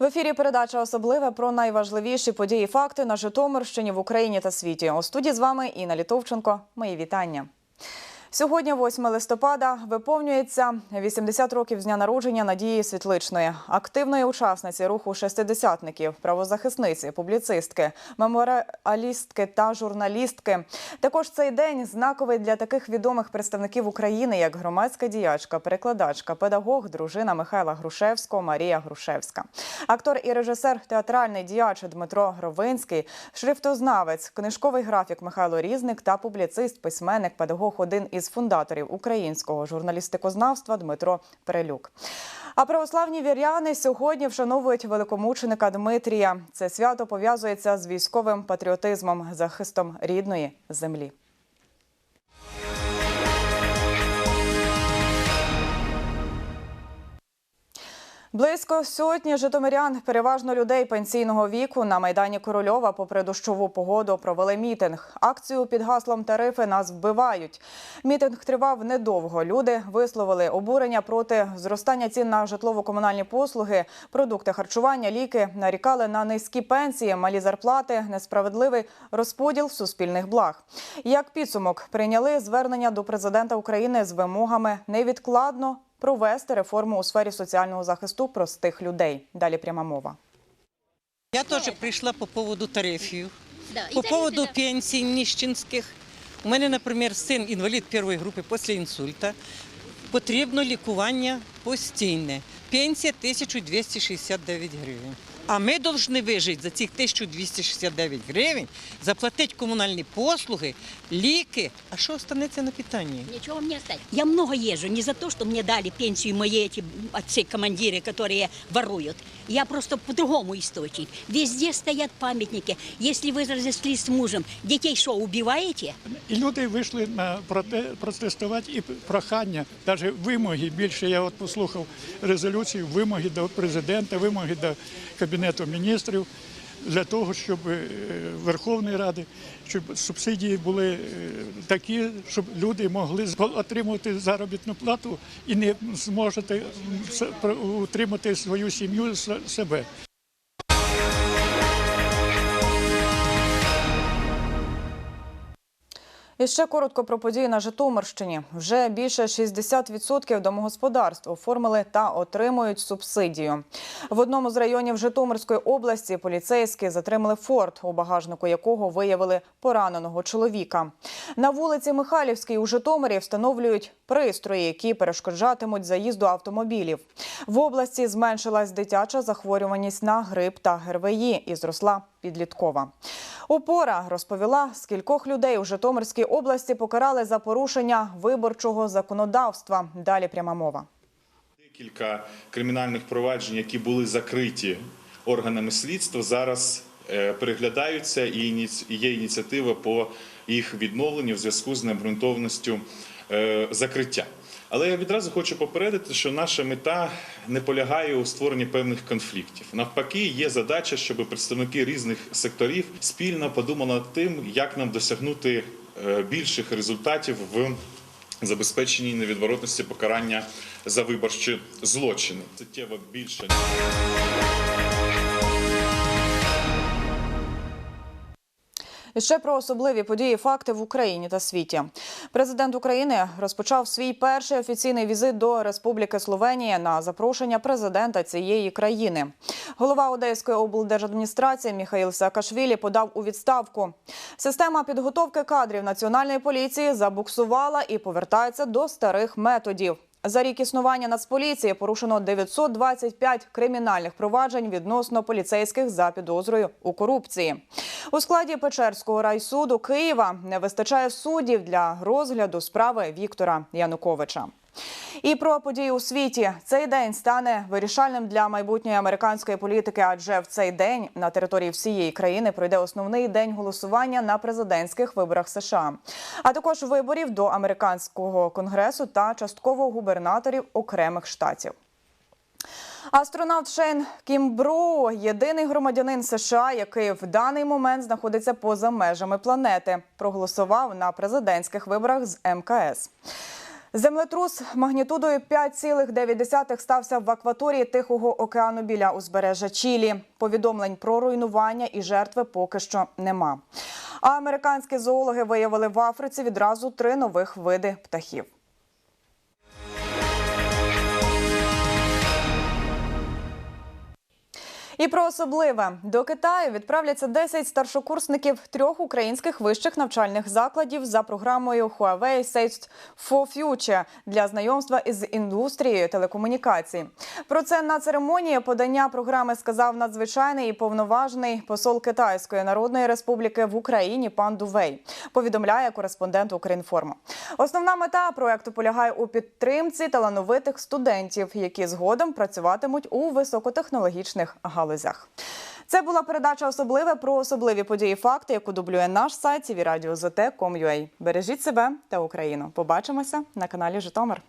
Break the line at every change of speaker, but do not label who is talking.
В ефірі передача особливе про найважливіші події, факти на Житомирщині в Україні та світі. У студії з вами Інна Літовченко. Мої вітання. Сьогодні, 8 листопада, виповнюється 80 років з дня народження Надії Світличної, активної учасниці руху шестидесятників, правозахисниці, публіцистки, меморіалістки та журналістки. Також цей день знаковий для таких відомих представників України, як громадська діячка, перекладачка, педагог, дружина Михайла Грушевського, Марія Грушевська, актор і режисер, театральний діяч Дмитро Гровинський, шрифтознавець, книжковий графік Михайло Різник та публіцист, письменник, педагог, один із фундаторів українського журналістикознавства Дмитро Перелюк. А православні віряни сьогодні вшановують великомученика Дмитрія. Це свято пов'язується з військовим патріотизмом, захистом рідної землі. Близько сотні житомирян, переважно людей пенсійного віку, на майдані Корольова, попри дощову погоду, провели мітинг. Акцію під гаслом тарифи нас вбивають. Мітинг тривав недовго. Люди висловили обурення проти зростання цін на житлово-комунальні послуги, продукти харчування, ліки, нарікали на низькі пенсії, малі зарплати, несправедливий розподіл суспільних благ. Як підсумок прийняли звернення до президента України з вимогами невідкладно провести реформу у сфері соціального захисту простих людей. Далі пряма мова.
Я теж прийшла по поводу тарифів,
Да,
по поводу пенсій ніщинських. У мене, наприклад, син інвалід першої групи після інсульта. Потрібно лікування постійне. Пенсія 1269 гривень. А ми повинні вижити за цих 1269 гривень, заплатити комунальні послуги, ліки. А що останеться на питанні?
Ничего мне оставить. Я много езжу, не за то, что мне дали пенсию мои эти отцы-командиры, которые воруют. Я просто по-другому источник. Везде стоят памятники. Если вы разошлись с мужем, детей что, убиваете?
І люди вийшли на проте протестувати і прохання, навіть вимоги. Більше я от послухав резолюцію, вимоги до президента, вимоги до кабінету міністрів для того, щоб е, Верховної Ради, щоб субсидії були е, такі, щоб люди могли отримувати заробітну плату і не зможете утримати свою сім'ю себе.
І ще коротко про події на Житомирщині. Вже більше 60% домогосподарств оформили та отримують субсидію. В одному з районів Житомирської області поліцейські затримали форт, у багажнику якого виявили пораненого чоловіка. На вулиці Михайлівській у Житомирі встановлюють пристрої, які перешкоджатимуть заїзду автомобілів. В області зменшилась дитяча захворюваність на грип та ГРВІ і зросла підліткова. Опора розповіла, скількох людей у Житомирській області покарали за порушення виборчого законодавства. Далі пряма мова.
Декілька кримінальних проваджень, які були закриті органами слідства, зараз е, переглядаються і є ініціатива по їх відновленню в зв'язку з необґрунтованістю закриття. Але я відразу хочу попередити, що наша мета не полягає у створенні певних конфліктів. Навпаки, є задача, щоб представники різних секторів спільно подумали над тим, як нам досягнути е, більших результатів в забезпеченні невідворотності покарання за виборчі злочини. Суттєво більше.
Ще про особливі події, факти в Україні та світі. Президент України розпочав свій перший офіційний візит до Республіки Словенія на запрошення президента цієї країни. Голова Одеської облдержадміністрації Міхаїл Саакашвілі подав у відставку. Система підготовки кадрів національної поліції забуксувала і повертається до старих методів. За рік існування Нацполіції порушено 925 кримінальних проваджень відносно поліцейських за підозрою у корупції. У складі Печерського райсуду Києва не вистачає суддів для розгляду справи Віктора Януковича. І про події у світі цей день стане вирішальним для майбутньої американської політики, адже в цей день на території всієї країни пройде основний день голосування на президентських виборах США, а також виборів до американського конгресу та частково губернаторів окремих штатів. Астронавт Шейн Кімброу – єдиний громадянин США, який в даний момент знаходиться поза межами планети. Проголосував на президентських виборах з МКС. Землетрус магнітудою 5,9 стався в акваторії Тихого океану біля узбережжя Чілі. Повідомлень про руйнування і жертви поки що нема. А американські зоологи виявили в Африці відразу три нових види птахів. І про особливе до Китаю відправляться 10 старшокурсників трьох українських вищих навчальних закладів за програмою Huawei Sales for Future для знайомства із індустрією телекомунікацій. Про це на церемонії подання програми сказав надзвичайний і повноважний посол Китайської Народної Республіки в Україні пан Дувей. Повідомляє кореспондент Укрінформу. Основна мета проекту полягає у підтримці талановитих студентів, які згодом працюватимуть у високотехнологічних галузях. Це була передача особливе про особливі події факти, яку дублює наш сайт tvradio.zt.com.ua. Бережіть себе та Україну. Побачимося на каналі Житомир.